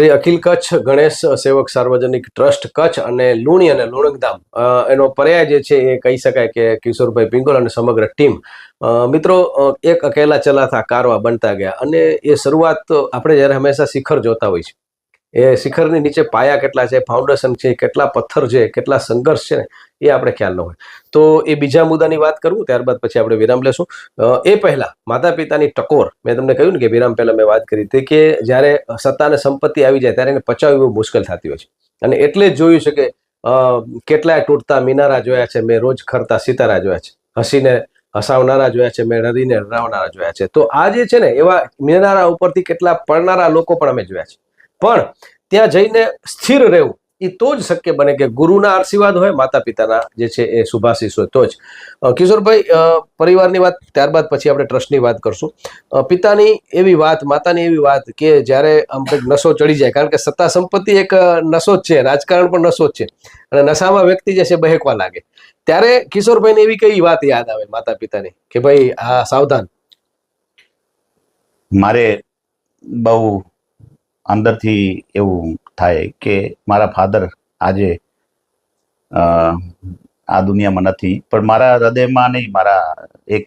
શ્રી અખિલ કચ્છ ગણેશ સેવક સાર્વજનિક ટ્રસ્ટ કચ્છ અને લુણી અને લુણકધામ એનો પર્યાય જે છે એ કહી શકાય કે કિશોરભાઈ પિંગોલ અને સમગ્ર ટીમ. મિત્રો એક અકેલા ચલાતા કારવા બનતા ગયા અને એ શરૂઆત આપણે જ્યારે હંમેશા શિખર જોતા હોય છે. એ શિખરની નીચે પાયા કેટલા છે ફાઉન્ડેશન છે, કેટલા પથ્થર છે, કેટલા સંઘર્ષ છે ને એ આપણે ખ્યાલ ન હોય. તો એ બીજા મુદ્દાની વાત કરું, ત્યારબાદ પછી આપણે વિરામ લેશું. એ પહેલા માતા પિતાની ટકોર. મેં તમને કહ્યું ને કે વિરામ પહેલા મેં વાત કરી હતી કે જ્યારે સત્તા અને સંપત્તિ આવી જાય ત્યારે એને પચાવવી બહુ મુશ્કેલ થતી હોય છે. અને એટલે જ જોયું છે કે કેટલાય તૂટતા મિનારા જોયા છે, મેં રોજ ખરતા સિતારા જોયા છે. હસીને હસાવનારા જોયા છે, મેં રડીને રડાવનારા જોયા છે. તો આ જે છે ને, એવા મિનારા ઉપરથી કેટલા પડનારા લોકો પણ અમે જોયા છે. પણ ત્યાં જઈને સ્થિર રહેવું એ તો જ શક્ય બને કે ગુરુના આશીર્વાદ હોય માતા પિતાના જે છે એ શુભાશીષ હોય, તો જ. કિશોરભાઈ પરિવારની વાત ત્યારબાદ પછી આપણે ટ્રસ્ટની વાત કરશું. પિતાની એવી વાત, માતાની એવી વાત કે જ્યારે આમ કંઈક નશો ચડી જાય, કારણ કે સત્તા સંપત્તિ એક નશો જ છે, રાજકારણ પણ નશો જ છે. અને નશામાં વ્યક્તિ જે છે બહેકવા લાગે. ત્યારે કિશોરભાઈને એવી કઈ વાત યાદ આવે માતા પિતાની કે ભાઈ, આ સાવધાન. મારે બહુ અંદરથી એવું થાય કે મારા ફાધર આજે આ દુનિયામાં નથી. પણ મારા હૃદયમાં નહીં, મારા એક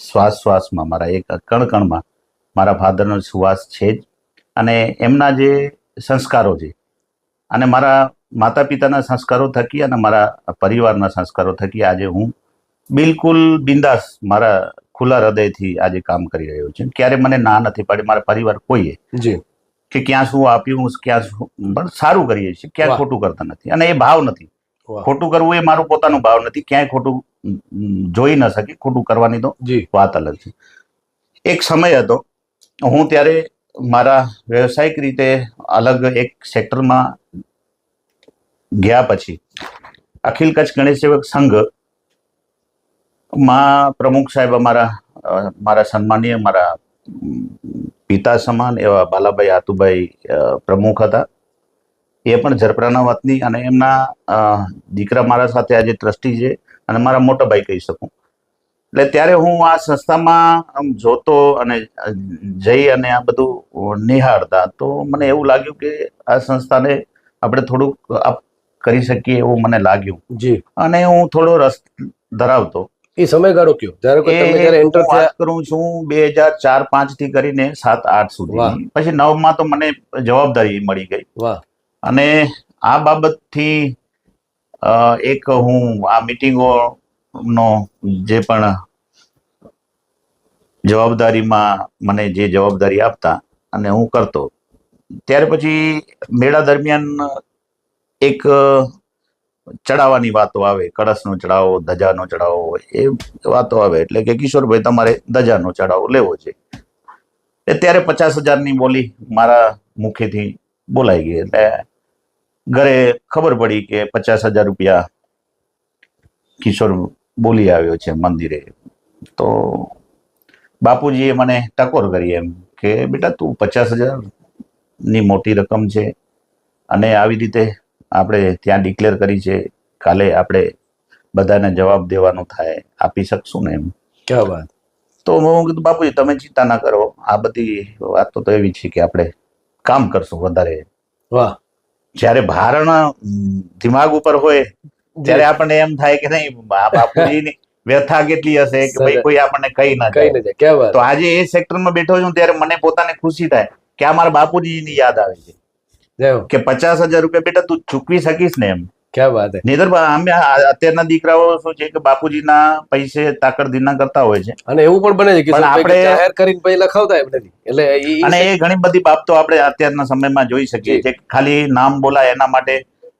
શ્વાસ શ્વાસમાં મારા એક કણકણમાં મારા ફાધરનો સુવાસ છે જ. અને એમના જે સંસ્કારો છે, અને મારા માતા પિતાના સંસ્કારો થકી અને મારા પરિવારના સંસ્કારો થકી આજે હું બિલકુલ બિંદાસ મારા ખુલ્લા હૃદયથી આજે કામ કરી રહ્યો છું. ક્યારે મને ના નથી પાડી, મારા પરિવાર કોઈએ જી. કે ક્યાં શું આપ્યું ક્યાં શું પણ સારું કરીએ છીએ. ક્યાં ખોટું કરતા નથી. અને એ ભાવ નથી. ખોટું કરવું એ મારું પોતાનો ભાવ નથી. ક્યાંય ખોટું જોઈ ન શકી. ખોટું કરવાની તો વાત અલગ છે. એક સમય હતો. હું ત્યારે મારા વ્યવસાયિક રીતે અલગ એક સેક્ટરમાં ગયા પછી અખિલ કચ્છ ગણેશ સેવક સંઘમાં પ્રમુખ સાહેબ અમારા મારા સન્માનીય મારા પિતા સમાન એવા બાલાભાઈ આતુભાઈ પ્રમુખ હતા. એ પણ ઝરપરાના વતની અને એમના દીકરા મારા સાથે આજે ટ્રસ્ટી છે અને મારા મોટા ભાઈ કહી શકું. એટલે ત્યારે હું આ સંસ્થામાં આમ જોતો અને જઈ અને આ બધું નિહાળતા તો મને એવું લાગ્યું કે આ સંસ્થાને આપણે થોડુંક કરી શકીએ એવું મને લાગ્યું. જી. અને હું થોડો રસ ધરાવતો. એ સમયગાળો કયો? જ્યારે કોઈ તમે જ્યારે એન્ટર થયા કરું છું બે હજાર ચાર પાંચથી કરીને સાત આઠ સુધી વાહ. પછી નવમાં તો મને જવાબદારી મળી ગઈ. વાહ. અને આ બાબતથી થી એક હું આ મિટિંગો નો જે પણ જવાબદારીમાં મને જે જવાબદારી આપતા અને હું કરતો ત્યાર પછી મેળા દરમિયાન એક ચડાવવાની વાતો આવે, કળશનો ચડાવો, ધજાનો ચડાવો, એ વાતો આવે. એટલે કે કિશોરભાઈ, તમારે ધજાનો ચડાવો લેવો છે. એ ત્યારે પચાસ હજારની બોલી મારા મુખેથી બોલાઈ ગઈ. એટલે ઘરે ખબર પડી કે પચાસ હજાર રૂપિયા કિશોર બોલી આવ્યો છે મંદિરે. તો બાપુજીએ મને ટકોર કરી એમ કે, બેટા, તું પચાસ હજારની મોટી રકમ છે અને આવી રીતે આપણે ત્યાં ડિક્લેર કરી છે કાલે આપણે બધાને જવાબ દેવાનો થાય આપી શકશું ને એમ. ક્યાં વાત? તો હું કીધું બાપુજી તમે ચિંતા ના કરો આ બધી વાતો તો એવી છે કે આપણે કામ કરશું વધારે. વાહ. જ્યારે ભારણ દિમાગ ઉપર હોય ત્યારે આપણને એમ થાય કે નહીં બાપુજીની વ્યથા કેટલી હશે કે ભાઈ કોઈ આપણને કહી ના કઈ ન જાય. તો આજે એ સેક્ટરમાં બેઠો છું ત્યારે મને પોતાને ખુશી થાય કે આ મારા બાપુજીની યાદ આવે છે. કે પચાસ હજાર રૂપિયા બેટા તું ચૂકવી શકીશ ને એમ. ક્યાં વાત હે? નહીતર અમે અત્યારના દીકરાઓ શું છે કે બાપુજીના પૈસે તાકડદીના કરતા હોય છે. અને એવું પણ બને છે કે આપણે જાહેર કરીને પછી લખાવતા એમ નથી. એટલે અને એ ઘણી બધી બાબતો આપણે અત્યારના સમયમાં જોઈ શકીએ છીએ ખાલી નામ બોલાય એના માટે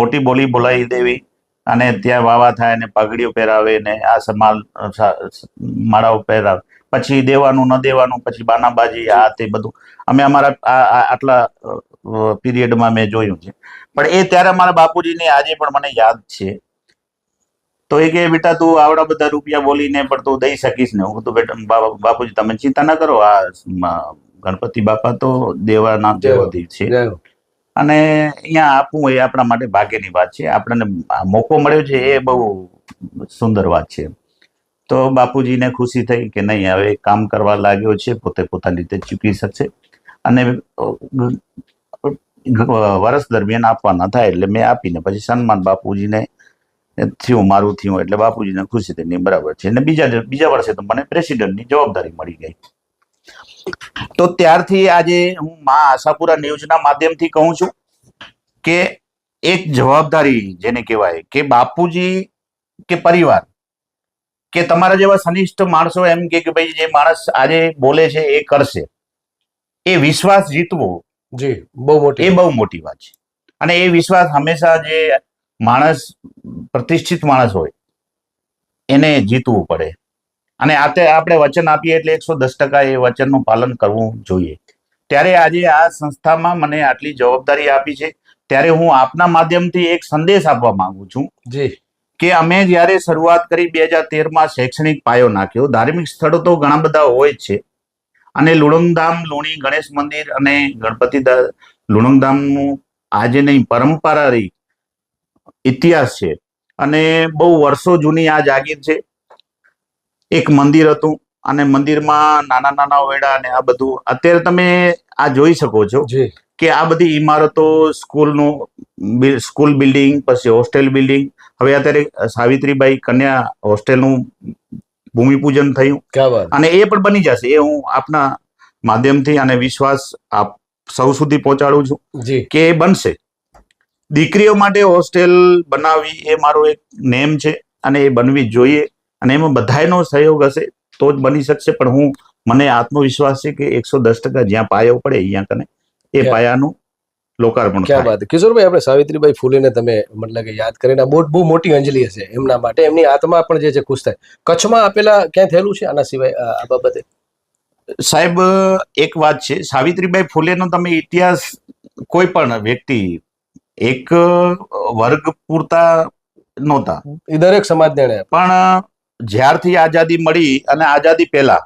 મોટી બોલી બોલાવી દેવી અને ત્યાં વાવા થાય ને પગડીઓ પહેરાવે ને આ સમાલ માળાઓ પહેરાવે. પછી દેવાનું ન દેવાનું પછી બાનાબાજી આ તે બધું. અમે અમારા આટલા પીરિયડમાં મેં જોયું છે. પણ એ ત્યારે મારા બાપુજીને આજે પણ મને યાદ છે. તો એ કે બેટા તું આવડા બધા રૂપિયા બોલીને પણ તું દઈ શકીશ ને. હું તો બેટા બાપુજી તમે ચિંતા ના કરો. આ ગણપતિ બાપા તો દેવાના દેવાદીવ છે. અને અહીંયા આપવું એ આપણા માટે ભાગ્યની વાત છે. આપણને મોકો મળ્યો છે એ બહુ સુંદર વાત છે. તો બાપુજીને ખુશી થઈ કે નહીં હવે કામ કરવા લાગ્યો છે પોતે પોતાની રીતે ચૂકી શકશે. અને વર્ષ દરમિયાન આપવાના થાય એટલે મેં આપીને પછી સન્માન બાપુજીને થયું, મારું થયું એટલે બાપુજીને ખુશી થઈ બરાબર છે. અને બીજા બીજા વર્ષે તો મને પ્રેસિડેન્ટની જવાબદારી મળી ગઈ. તો ત્યારથી આજે હું મા આશાપુરા ન્યૂઝના માધ્યમથી કહું છું કે એક જવાબદારી જેને કહેવાય કે બાપુજી કે પરિવાર કે તમારા જેવા સનિષ્ઠ માણસો એમ કે ભાઈ જે માણસ આજે બોલે છે એ કરશે, એ વિશ્વાસ જીતવો જી બહુ મોટી એ બહુ મોટી વાત છે. અને એ વિશ્વાસ હંમેશા જે માણસ પ્રતિષ્ઠિત માણસ હોય એને જીતવું પડે. અને આતે આપણે વચન આપીએ એટલે એકસો દસ ટકા એ વચનનું પાલન કરવું જોઈએ. ત્યારે આજે આ સંસ્થામાં મને આટલી જવાબદારી આપી છે. ત્યારે હું આપના માધ્યમથી એક સંદેશ આપવા માંગુ છું જી. કે અમે જ્યારે શરૂઆત કરી બે હજાર તેરમાં શૈક્ષણિક પાયો નાખ્યો ધાર્મિક સ્થળો તો ઘણા બધા હોય જ છે અને લુણંગધામ લુણી ગણેશ મંદિર અને ગણપતિ લુણંગધામનું આજે નહીં પરંપરા રહી ઇતિહાસ છે. અને બહુ વર્ષો જૂની આ જાગીર છે. એક મંદિર હતું અને મંદિરમાં નાના નાના વેડા અને આ બધું. અત્યારે તમે આ જોઈ શકો છો કે આ બધી ઇમારતો સ્કૂલનું સ્કૂલ બિલ્ડિંગ પછી હોસ્ટેલ બિલ્ડિંગ. હવે અત્યારે સાવિત્રીબાઈ કન્યા હોસ્ટેલનું ભૂમિપૂજન થયું. અને એ પણ બની જશે. એ હું આપના માધ્યમથી અને વિશ્વાસ આપ સૌ સુધી પહોંચાડું છું કે એ બનશે. દીકરીઓ માટે હોસ્ટેલ બનાવવી એ મારો એક નેમ છે અને એ બનવી જોઈએ. અને એમાં બધાનો સહયોગ હશે તો જ બની શકશે. પણ હું મને આત્મવિશ્વાસ છે કે એકસો દસ ટકા જ્યાં પાયો પડે અહીંયા કને એ પાયાનું લોકાર્પણ ક્યાં વાત. કિશોરભાઈ આપણે સાવિત્રીબાઈ ફૂલેને તમે મતલબ કે યાદ કરીને બહુ બહુ મોટી અંજલિ હશે એમના માટે. એમની આત્મા પણ જે છે ખુશ થાય. કચ્છમાં આપેલા ક્યાં થયેલું છે આના સિવાય આ બાબતે? સાહેબ એક વાત છે. સાવિત્રીબાઈ ફૂલેનો તમે ઇતિહાસ કોઈ પણ વ્યક્તિ એક વર્ગ પૂરતા નહોતા. એ દરેક સમાજને પણ જ્યારથી આઝાદી મળી અને આઝાદી પહેલા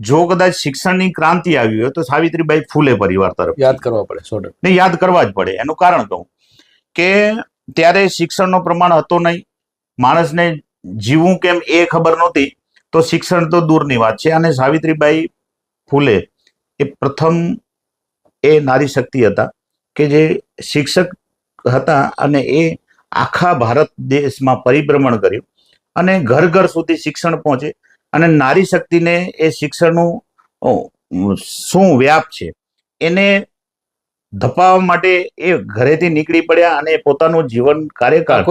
જો કદાચ શિક્ષણની ક્રાંતિ આવી હોય તો સાવિત્રીબાઈ ફૂલે પરિવાર તરફ યાદ કરવા પડે સો. ને યાદ કરવા જ પડે. એનું કારણ કહું કે ત્યારે શિક્ષણનો પ્રમાણ હતો નહીં. માણસને જીવવું કેમ એ ખબર નહોતી. તો શિક્ષણ તો દૂરની વાત છે અને સાવિત્રીબાઈ ફૂલે એ પ્રથમ એ નારી શક્તિ હતા કે જે શિક્ષક હતા અને એ આખા ભારત દેશમાં પરિભ્રમણ કર્યું અને ઘર ઘર સુધી શિક્ષણ પહોંચે. અને નારી શક્તિને એ શિક્ષણનું શું વ્યાપ છે? એને ધપાવવા માટે એ ઘરેથી નીકળી પડ્યા અને પોતાનું જીવન કાર્યકાળ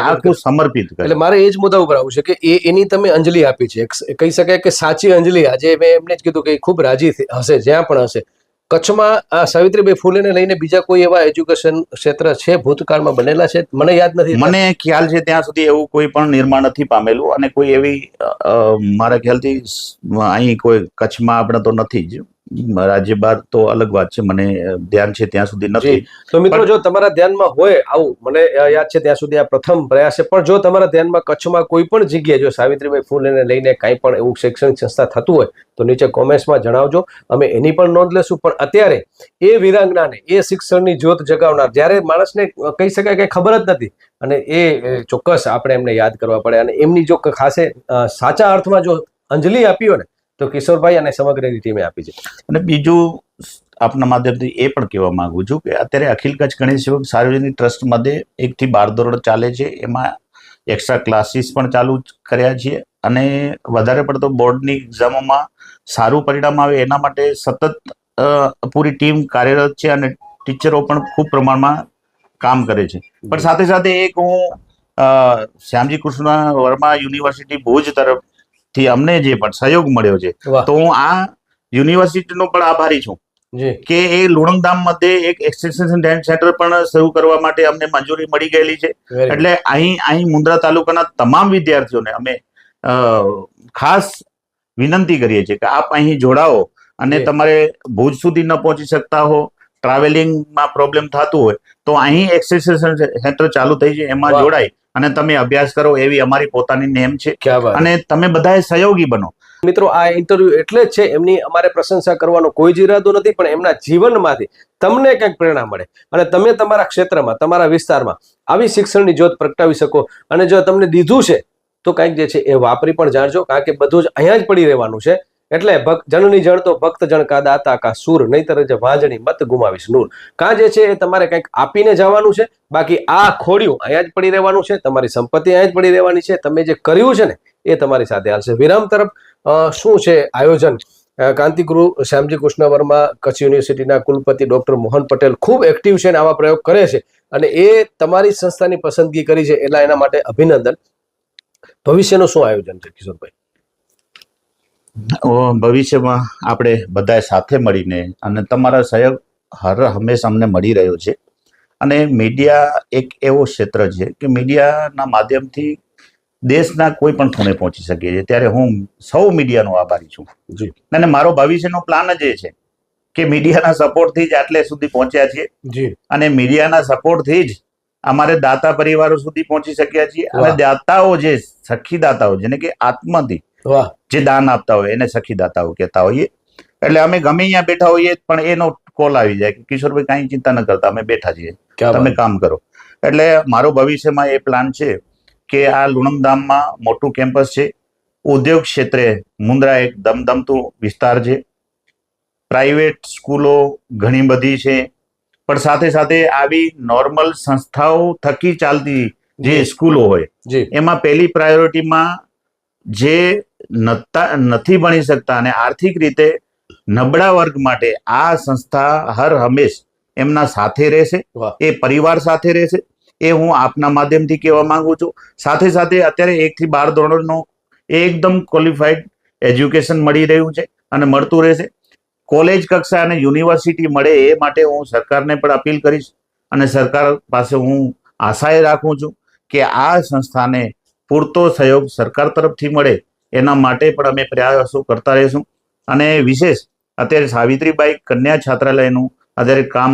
આખું સમર્પિત એટલે મારે એ જ મુદ્દા ઉપર આવું છે કે એ એની તમે અંજલિ આપી છે. કહી શકાય કે સાચી અંજલિ. આજે મેં એમને જ કીધું કે ખૂબ રાજી હશે જ્યાં પણ હશે. કચ્છમાં આ સાવિત્રીબાઈ ફૂલેને લઈને બીજા કોઈ એવા એજ્યુકેશન ક્ષેત્ર છે? ભૂતકાળમાં બનેલા છે? મને યાદ નથી. મને ખ્યાલ છે, ત્યાં સુધી એવું કોઈ પણ નિર્માણ નથી પામેલું અને કોઈ એવી મારા ખ્યાલથી અહીં કોઈ કચ્છમાં આપણે તો નથી જ. રાજ્ય બહાર તો અલગ વાત છે. મને ધ્યાન છે ત્યાં સુધી નથી. તો મિત્રો જો તમારા ધ્યાનમાં હોય આવું મને યાદ છે ત્યાં સુધી આ પ્રથમ પ્રયાસ છે. પણ જો તમારા ધ્યાનમાં કચ્છમાં કોઈ પણ જગ્યાએ જો સાવિત્રીબાઈ ફૂલેને લઈને કાંઈ પણ એવું શૈક્ષણિક સંસ્થા થતું હોય તો નીચે કોમેન્ટ્સમાં જણાવજો. અમે એની પણ નોંધ લેશું પણ અત્યારે એ વિરાંગનાને એ શિક્ષણની જ્યોત જગાવનાર જ્યારે માણસને કહી શકાય કે ખબર જ નથી અને એ ચોક્કસ આપણે એમને યાદ કરવા પડે. અને એમની જો ખાસે સાચા અર્થમાં જો અંજલિ આપી હોય ને તો કિશોરભાઈ અને સમગ્ર ટીમે આપી છે. અને બીજું આપના માધ્યમથી એ પણ કહેવા માંગુ છું કે અત્યારે અખિલ કચ્છ ગણેશ સેવક સાર્વજનિક ટ્રસ્ટ મધ્યે એકથી બાર ધોરણ ચાલે છે. એમાં એક્સ્ટ્રા ક્લાસીસ પણ ચાલુ કર્યા છે અને વધારે પડતો બોર્ડની એક્ઝામોમાં સારું પરિણામ આવે એના માટે સતત પૂરી ટીમ કાર્યરત છે અને ટીચરો પણ ખૂબ પ્રમાણમાં કામ કરે છે. પણ સાથે સાથે એક હું શ્યામજી કૃષ્ણ વર્મા યુનિવર્સિટી ભુજ તરફથી અમને જે પણ સહયોગ મળ્યો છે તો હું આ યુનિવર્સિટીનો પણ આભારી છું કે એ લુણંગધામ મધ્યે એક એક્સટેન્શન સેન્ટર પણ શરૂ કરવા માટે અમને મંજૂરી મળી ગયેલી છે. એટલે અહીં અહીં મુન્દ્રા તાલુકાના તમામ વિદ્યાર્થીઓને અમે ખાસ વિનંતી કરીએ છીએ કે આપ અહીં જોડાઓ અને તમારે ભુજ સુધી ન પહોંચી શકતા હો ટ્રાવેલિંગમાં પ્રોબ્લેમ થતું હોય તો અહીં એક્સટેન્શન સેન્ટર ચાલુ થઈ છે એમાં વાહ. અને તમે અભ્યાસ કરો એવી અમારી પોતાની નેમ છે. અને તમે બધાએ સહયોગી બનો. મિત્રો આ ઇન્ટરવ્યુ એટલે જ છે એમની અમારે પ્રશંસા કરવાનો કોઈ જ ઇરાદો નથી પણ એમના જીવનમાંથી તમને કંઈક પ્રેરણા મળે. અને તમે તમારા ક્ષેત્રમાં તમારા વિસ્તારમાં આવી શિક્ષણની જ્યોત પ્રગટાવી શકો. અને જો તમને દીધું છે તો કંઈક જે છે એ વાપરી પણ જાણજો કારણ કે બધું જ અહીંયા જ પડી રહેવાનું છે. એટલે જનની જણ તો ભક્ત જણ કા દાતા કા સુર, નહીતર જે વાંજણી મત ગુમાવીશ નૂર. કાં જે છે એ તમારે કંઈક આપીને જવાનું છે, બાકી આ ખોડિયું અહીંયા જ પડી રહેવાનું છે, તમારી સંપત્તિ અહીંયા જ પડી રહેવાની છે, તમે જે કર્યું છે ને, એ તમારી સાથે હાલશે. વિરામ તરફ શું છે આયોજન? કાંતિગુરુ શ્યામજી કૃષ્ણ વર્મા, કચ્છ યુનિવર્સિટીના કુલપતિ ડોક્ટર મોહન પટેલ ખૂબ એક્ટિવ છે અને આવા પ્રયોગ કરે છે. અને એ તમારી સંસ્થાની પસંદગી કરી છે એટલા એના માટે અભિનંદન. ભવિષ્યનું શું આયોજન છે, કિશોરભાઈ? ભવિષ્યમાં આપણે બધાએ સાથે મળીને અને તમારા સહયોગ હર હંમેશા અમને મળી રહ્યો છે. અને મીડિયા એક એવો ક્ષેત્ર છે કે મીડિયાના માધ્યમથી દેશના કોઈ પણ ખૂણે પહોંચી શકીએ છીએ ત્યારે હું સૌ મીડિયાનો આભારી છું. જી. અને મારો ભવિષ્યનો પ્લાન જ એ છે કે મીડિયાના સપોર્ટથી જ આટલે સુધી પહોંચ્યા છીએ. જી. અને મીડિયાના સપોર્ટથી જ અમારે દાતા પરિવારો સુધી પહોંચી શક્યા છીએ. અને દાતાઓ જે સખી દાતાઓ જેને કે આત્માથી જે દાન આપતા હોય એને સખી દાતાઓ કહેતા હોઈએ. એટલે અમે ગમે અહીંયા બેઠા હોઈએ પણ એનો કોલ આવી જાય કે કિશોરભાઈ કાંઈ ચિંતા ન કરતા અમે બેઠા છીએ. તમે કામ કરો. એટલે મારો ભવિષ્યમાં એ પ્લાન છે કે આ લુણમધામમાં મોટું કેમ્પસ છે. ઉદ્યોગ ક્ષેત્રે મુન્દ્રા એક દમદમતું વિસ્તાર છે. પ્રાઇવેટ સ્કૂલો ઘણી બધી છે. પણ સાથે સાથે આવી નોર્મલ સંસ્થાઓ થકી ચાલતી જે સ્કૂલો હોય એમાં પહેલી પ્રાયોરિટીમાં જે નથી ભણી શકતા અને આર્થિક રીતે નબળા વર્ગ માટે આ સંસ્થા હર હંમેશ એમના સાથે રહેશે એ પરિવાર સાથે રહેશે એ હું આપના માધ્યમથી કહેવા માંગુ છું. સાથે સાથે અત્યારે એકથી બાર ધોરણનો એકદમ ક્વોલિફાઈડ એજ્યુકેશન મળી રહ્યું છે અને મળતું રહેશે. કોલેજ કક્ષા અને યુનિવર્સિટી મળે એ માટે હું સરકારને પણ અપીલ કરીશ અને સરકાર પાસે હું આશાએ રાખું છું કે આ સંસ્થાને પૂરતો સહયોગ સરકાર તરફથી મળે એના માટે પણ અમે પ્રયાસો કરતા રહીશું. અને વિશેષ અત્યારે સાવિત્રીબાઈ કન્યા છાત્રાલયનું અત્યારે કામ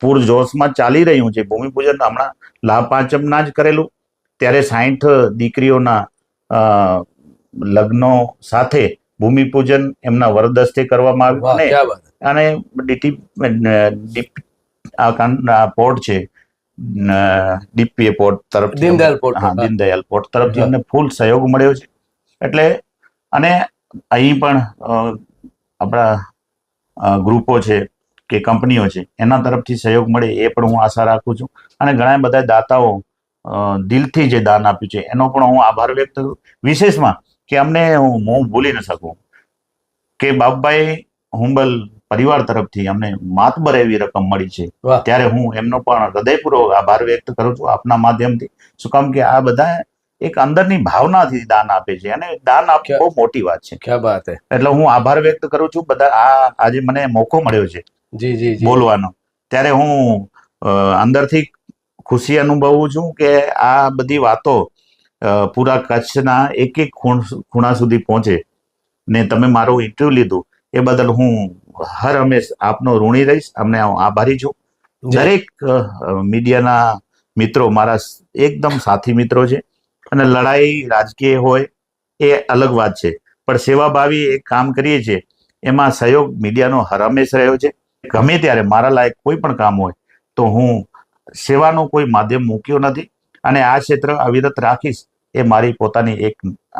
પૂરજોશમાં ચાલી રહ્યું છે. ભૂમિપૂજન હમણાં લાભ પાંચમના જ કરેલું. ત્યારે સાઠ દીકરીઓના લગ્નો સાથે ભૂમિપૂજન એમના વરદસ્તે કરવામાં આવ્યું. અને અને ડીટી આ પોર્ટ છે. ડીપીએ પોર્ટ તરફ પોર્ટ. દીનદયાલ પોર્ટ તરફથી અમને ફૂલ સહયોગ મળ્યો છે. એટલે અને અહીં પણ આપણા ગ્રુપો છે કે કંપનીઓ છે એના તરફથી સહયોગ મળે એ પણ હું આશા રાખું છું. અને ઘણા બધા દાતાઓ દિલથી જે દાન આપ્યું છે એનો પણ હું આભાર વ્યક્ત કરું. વિશેષમાં કે અમને હું હું ભૂલી ન શકું કે બાપભાઈ હુંબલ પરિવાર તરફથી અમને માતબર એવી રકમ મળી છે. ત્યારે હું એમનો પણ હૃદયપૂર્વક આભાર વ્યક્ત કરું છું આપના માધ્યમથી. શું કામ કે આ બધા એક અંદરની ભાવનાથી દાન આપે છે અને દાન આપવું બહુ મોટી વાત છે. ક્યાં વાત એટલે હું આભાર વ્યક્ત કરું છું. બધા આ આજે મને મોકો મળ્યો છે જી જી બોલવાનો. ત્યારે હું અ, અંદરથી ખુશી અનુભવું છું કે આ બધી વાતો પૂરા કચ્છના એક એક ખૂણ ખૂણા સુધી પહોંચે. ને તમે મારું ઇન્ટરવ્યુ લીધું એ બદલ હું હર હંમેશ આપનો ઋણી રહીશ. અમને હું આભારી છું. દરેક મીડિયાના મિત્રો મારા એકદમ સાથી મિત્રો છે. અને લડાઈ રાજકીય હોય એ અલગ વાત છે. પણ સેવાભાવી એક કામ કરીએ છીએ એમાં સહયોગ મીડિયાનો હરમેશ રહ્યો છે. ગમે ત્યારે મારા લાયક કોઈ પણ કામ હોય તો હું સેવાનો કોઈ માધ્યમ મૂક્યો નથી અને આ ક્ષેત્ર અવિરત રાખીશ એ મારી પોતાની એક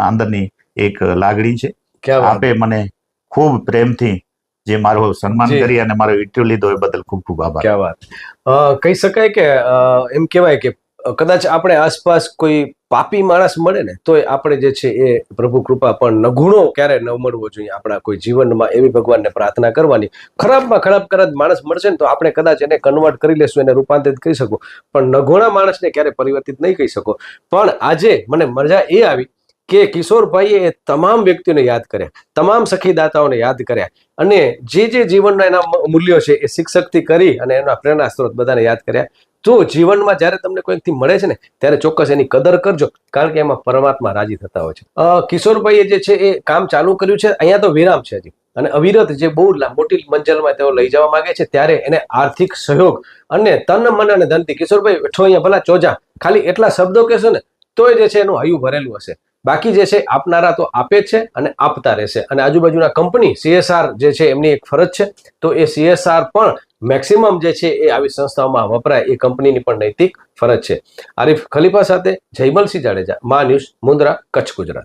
અંદરની એક લાગણી છે. આપે મને ખૂબ પ્રેમથી જે મારો સન્માન કરી અને મારો ઇન્ટરવ્યુ લીધો એ બદલ ખૂબ ખૂબ આભાર. ક્યાં વાત? કહી શકાય કે એમ કહેવાય કે કદાચ આપણે આસપાસ કોઈ પાપી માણસ મળે ને, તોય આપણે જે છે એ પ્રભુ કૃપા પણ નગુણો ક્યારે ન મળવો જોઈએ આપણા કોઈ જીવનમાં એવી ભગવાનને પ્રાર્થના કરવાની. ખરાબમાં ખરાબ કદાચ માણસ મળશે ને, તો આપણે કદાચ એને કન્વર્ટ કરી લેશું, એને રૂપાંતરિત કરી શકો. પણ નગુણા માણસને ક્યારે પરિવર્તિત નહીં કહી શકો. પણ આજે મને મજા એ આવી કે કિશોરભાઈએ એ તમામ વ્યક્તિઓને યાદ કર્યા, તમામ સખીદાતાઓને યાદ કર્યા અને જે જે જીવનના એના મૂલ્યો છે એ શિક્ષકથી કરી અને એના પ્રેરણા સ્ત્રોત બધાને યાદ કર્યા. તો જીવનમાં જ્યારે તમને કોઈકથી મળે છે ને, ત્યારે ચોક્કસ એની કદર કરજો, કારણ કે એમાં પરમાત્મા રાજી થતા હોય છે. કિશોરભાઈએ જે છે એ કામ ચાલુ કર્યું છે, અહીંયા તો વિરામ છે હજી. અને અવિરત જે બહુ મોટી મંજિલમાં તેઓ લઈ જવા માંગે છે, ત્યારે એને આર્થિક સહયોગ અને તન, મન અને ધનથી કિશોરભાઈ બેઠો અહીંયા ભલા ચોજા, ખાલી એટલા શબ્દો કહેશો ને, તોય જે છે એનું હયું ભરેલું હશે. બાકી જે છે, આપનારા તો આપે છે અને આપતા રહેશે. અને આજુબાજુના કંપની, સીએસઆર જે છે, એમની એક ફરજ છે. તો એ સીએસઆર પણ મેક્સિમમ જે છે, એ આવી સંસ્થાઓમાં વપરાય. એ કંપનીની પણ નૈતિક ફરજ છે. આરિફ ખલીફા સાથે જયમલસિંહ જાડેજા, મા ન્યૂઝ, મુન્દ્રા, કચ્છ, ગુજરાત.